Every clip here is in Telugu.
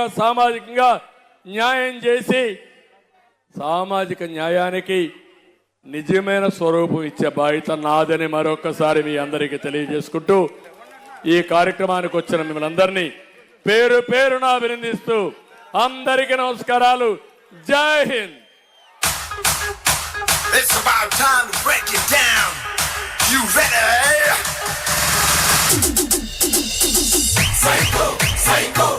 సామాజికంగా న్యాయం చేసి సామాజిక న్యాయానికి నిజమైన స్వరూపం ఇచ్చే బాధ్యత నాదని మరొకసారి మీ అందరికీ తెలియజేసుకుంటూ ఈ కార్యక్రమానికి వచ్చిన మిమ్మల్ని అందరినీ పేరు పేరున అభినందిస్తూ అందరికీ నమస్కారాలు. జై హింద్. Psycho, psycho.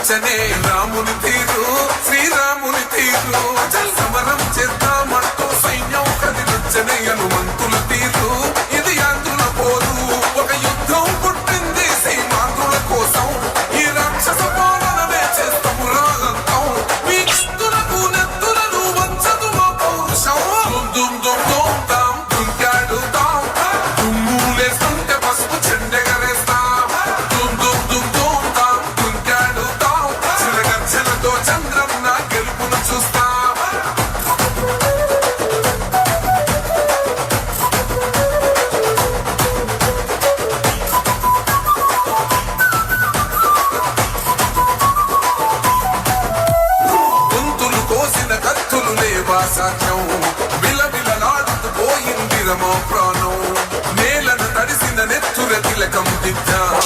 ఊహించనే రాముని తీరు శ్రీరాముని తీరు. సమరం చేద్దామంటూ సైన్యం కదిలించనే హనుమంతుల తీరు. పాసాక్యం విలవిలలాడుతూ పోయిందిరమో ప్రాణం. నేలను తడిసిన నెత్తుర తిలకం దిద్దా.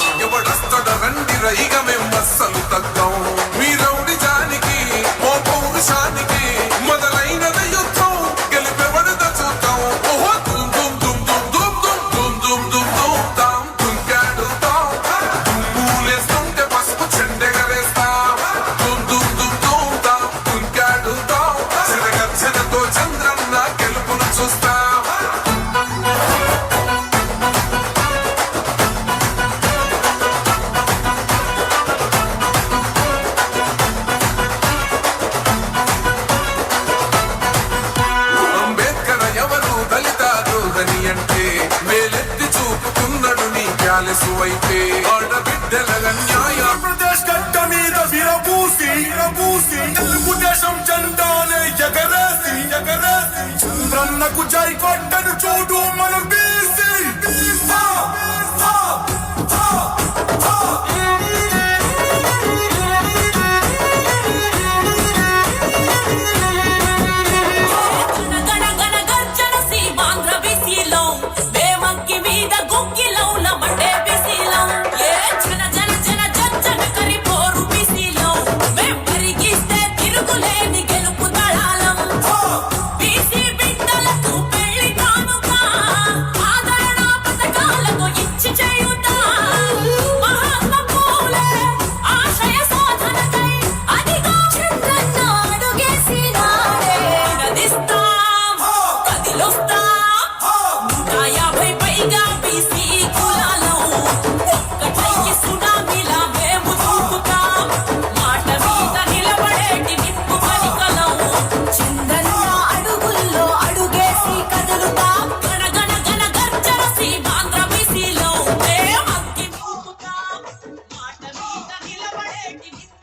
మనసువైతే బిడ్డల న్యాయప్రదేశ్ కట్ట మీద విరబూసి విరబూసి తెలుగుదేశం జెండానే ఎగరేసి ఎగరేసి. చంద్రన్నకు జై కొట్టను చూడు